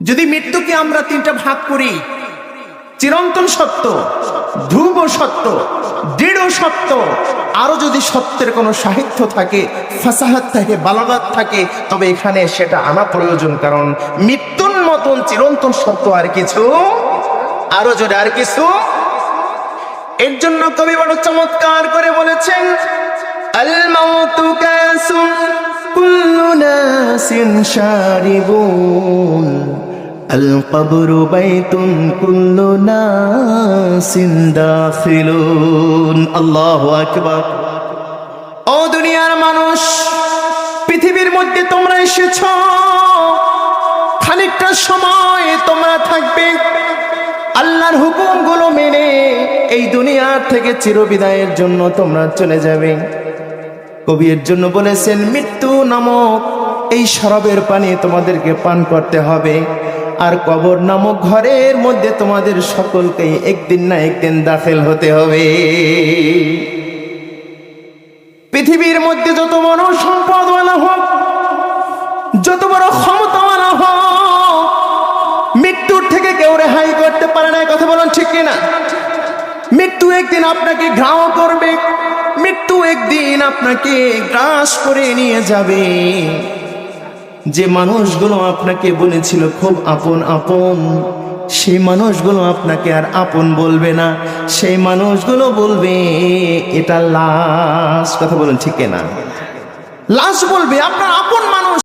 যদি মৃত্যুকে আমরা তিনটা ভাগ করি, চিরন্তন সত্য, ধ্রুব সত্য, দৃঢ় সত্য, আরও যদি সত্যের কোনো সাহিত্য থাকে, ফাসাহাত থাকে, বালাগাত থাকে, তবে এখানে সেটা আনা প্রয়োজন, কারণ মৃত্যুর মতন চিরন্তন সত্য আর কিছু, আরও জোরে আর কিছু, এর জন্য কবি বড় চমৎকার করে বলেছেন, আল মাউতু কুল্লু নাসিন শারিবুন। কবরু বাইতুন কুল্লু নাসিন দাখিলুন আল্লাহু আকবার ও দুনিয়ার মানুষ, পৃথিবীর মধ্যে তোমরা এসেছ। খানিকটা সময় তোমরা থাকবে। আল্লাহর হুকুমগুলো মেনে এই দুনিয়ার থেকে চিরবিদায়ের জন্য তোমরা চলে যাবে। কবি এর জন্য বলেছেন, মৃত্যু নামক এই শরবের পানি তোমাদেরকে পান করতে হবে। আর কবর নামক ঘরের মধ্যে তোমাদের সকলকে একদিন না একদিন দাখিল হতে হবে। পৃথিবীর মধ্যে যত বড় সম্পদওয়ালা হোক, যত বড় ক্ষমতাওয়ালা হোক, মৃত্যুর থেকে কেউ রেহাই করতে পারে না কথা বলুন ঠিক কিনা? মৃত্যু একদিন আপনাকে ঘাও করবে, মৃত্যু একদিন আপনাকে গ্রাস করে নিয়ে যাবে। যে মানুষগুলো আপনাকে বলেছিল, খুব আপন আপন। সেই মানুষগুলো আপনাকে আর আপন বলবে না। সেই মানুষগুলো বলবে, এটা লাশ। কথা বলুন ঠিক না লাশ বলবে, আপনার আপন মানুষ।